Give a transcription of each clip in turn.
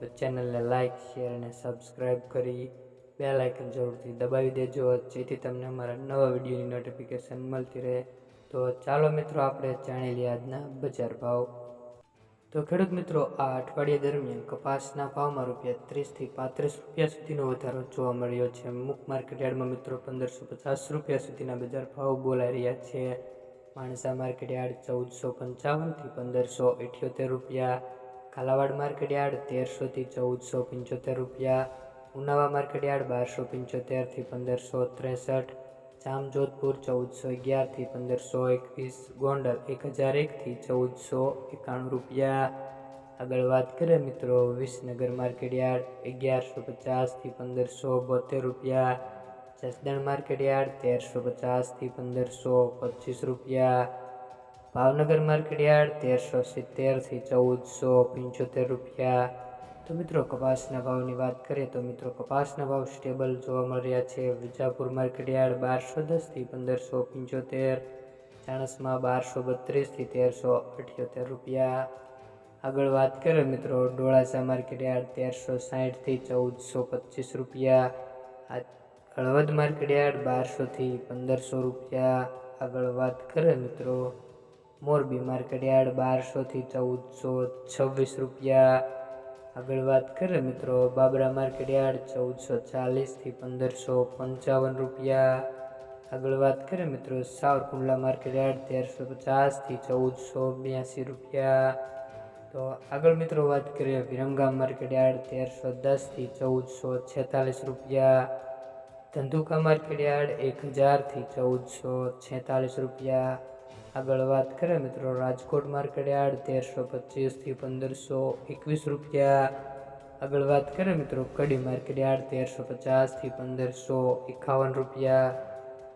તો ચેનલને like share અને સબસ્ક્રાઈબ કરી બે લાઇકન જરૂરથી દબાવી દેજો. જેથી તમને અમારા નવા વિડીયોની નોટિફિકેશન મળતી રહે. તો ચાલો મિત્રો, આપણે જાણી લઈએ આજના બજાર ભાવ. તો ખેડૂત મિત્રો, આ અઠવાડિયા દરમિયાન કપાસના ભાવમાં રૂપિયા ત્રીસથી પાંત્રીસ રૂપિયા સુધીનો વધારો જોવા મળ્યો છે. અમુક માર્કેટ યાર્ડમાં મિત્રો, પંદરસો પચાસ રૂપિયા સુધીના બજાર ભાવ બોલાઈ રહ્યા છે. માણસા માર્કેટ યાર્ડ ચૌદસો પંચાવનથી પંદરસો અઠ્યોતેર રૂપિયા. કાલાવાડ માર્કેટ યાર્ડ તેરસોથી ચૌદસો પંચોતેર રૂપિયા, ઉનાવા માર્કેટ યાર્ડ બારસો પંચોતેરથી પંદરસો ત્રેસઠ, જામજોધપુર ચૌદસો અગિયારથી પંદરસો એકવીસ, ગોંડલ એક હજાર એકથી ચૌદસો એકાણું રૂપિયા. આગળ વાત કરીએ મિત્રો, વિસનગર માર્કેટ યાર્ડ અગિયારસો પચાસથી પંદરસો બોતેર રૂપિયા, જસદણ માર્કેટ યાર્ડ તેરસો પચાસથી પંદરસો પચીસ રૂપિયા. ભાવનગર માર્કેટ યાર્ડ તેરસો સિત્તેરથી ચૌદસો પંચોતેર રૂપિયા. તો મિત્રો, કપાસના ભાવની વાત કરીએ તો મિત્રો, કપાસના ભાવ સ્ટેબલ જોવા મળી રહ્યા છે. વિજાપુર માર્કેટ યાર્ડ બારસો દસથી પંદરસો પંચોતેર, ચાણસમાં બારસો બત્રીસથી તેરસો અઠ્યોતેર રૂપિયા. આગળ વાત કરીએ મિત્રો, ડોળાસા માર્કેટ યાર્ડ તેરસો સાઠથી ચૌદસો પચીસ રૂપિયા. હળવદ માર્કેટ યાર્ડ બારસોથી પંદરસો રૂપિયા. આગળ વાત કરીએ મિત્રો મોરબી માર્કેટ યાર્ડ બારસોથી ચૌદસો છવ્વીસ રૂપિયા. આગળ વાત કરીએ મિત્રો, બાબરા માર્કેટ યાર્ડ ચૌદસો ચાલીસથી પંદરસો પંચાવન રૂપિયા. આગળ વાત કરીએ મિત્રો, સાવરકુંડલા માર્કેટ યાર્ડ તેરસો પચાસથી ચૌદસો બ્યાસી રૂપિયા. તો આગળ મિત્રો વાત કરીએ વિરમગામ માર્કેટ યાર્ડ તેરસો દસથી ચૌદસો છેતાલીસ રૂપિયા. ધંધુકા માર્કેટ યાર્ડ એક હજારથી ચૌદસો છેતાલીસ રૂપિયા. આગળ વાત કરીએ મિત્રો, રાજકોટ માર્કેટ યાર્ડ તેરસો પચીસથી પંદરસો એકવીસ રૂપિયા. આગળ વાત કરીએ મિત્રો, કડી માર્કેટ યાર્ડ તેરસો પચાસથી પંદરસો એકાવન રૂપિયા.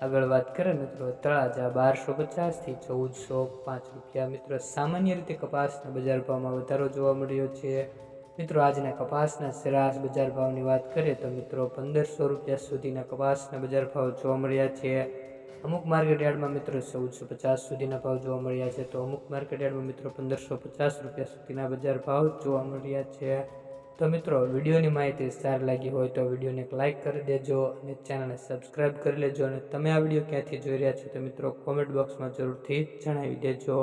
આગળ વાત કરીએ મિત્રો, તળાજા બારસો પચાસથી ચૌદસો પાંચ રૂપિયા. મિત્રો, સામાન્ય રીતે કપાસના બજાર ભાવમાં વધારો જોવા મળ્યો છે. મિત્રો, આજના કપાસના સરાસ બજાર ભાવની વાત કરીએ તો મિત્રો, પંદરસો રૂપિયા સુધીના કપાસના બજાર ભાવ જોવા મળ્યા છે. અમુક માર્કેટ યાર્ડમાં મિત્રો ચૌદસો પચાસ સુધીના ભાવ જોવા મળ્યા છે. તો અમુક માર્કેટ યાર્ડમાં મિત્રો પંદરસો પચાસ રૂપિયા સુધીના બજાર ભાવ જોવા મળ્યા છે. તો મિત્રો, વિડીયોની માહિતી સારી લાગી હોય તો વિડીયોને એક લાઇક કરી દેજો અને ચેનલને સબસ્ક્રાઈબ કરી લેજો. અને તમે આ વીડિયો ક્યાંથી જોઈ રહ્યા છો તો મિત્રો કોમેન્ટ બોક્સમાં જરૂરથી જણાવી દેજો.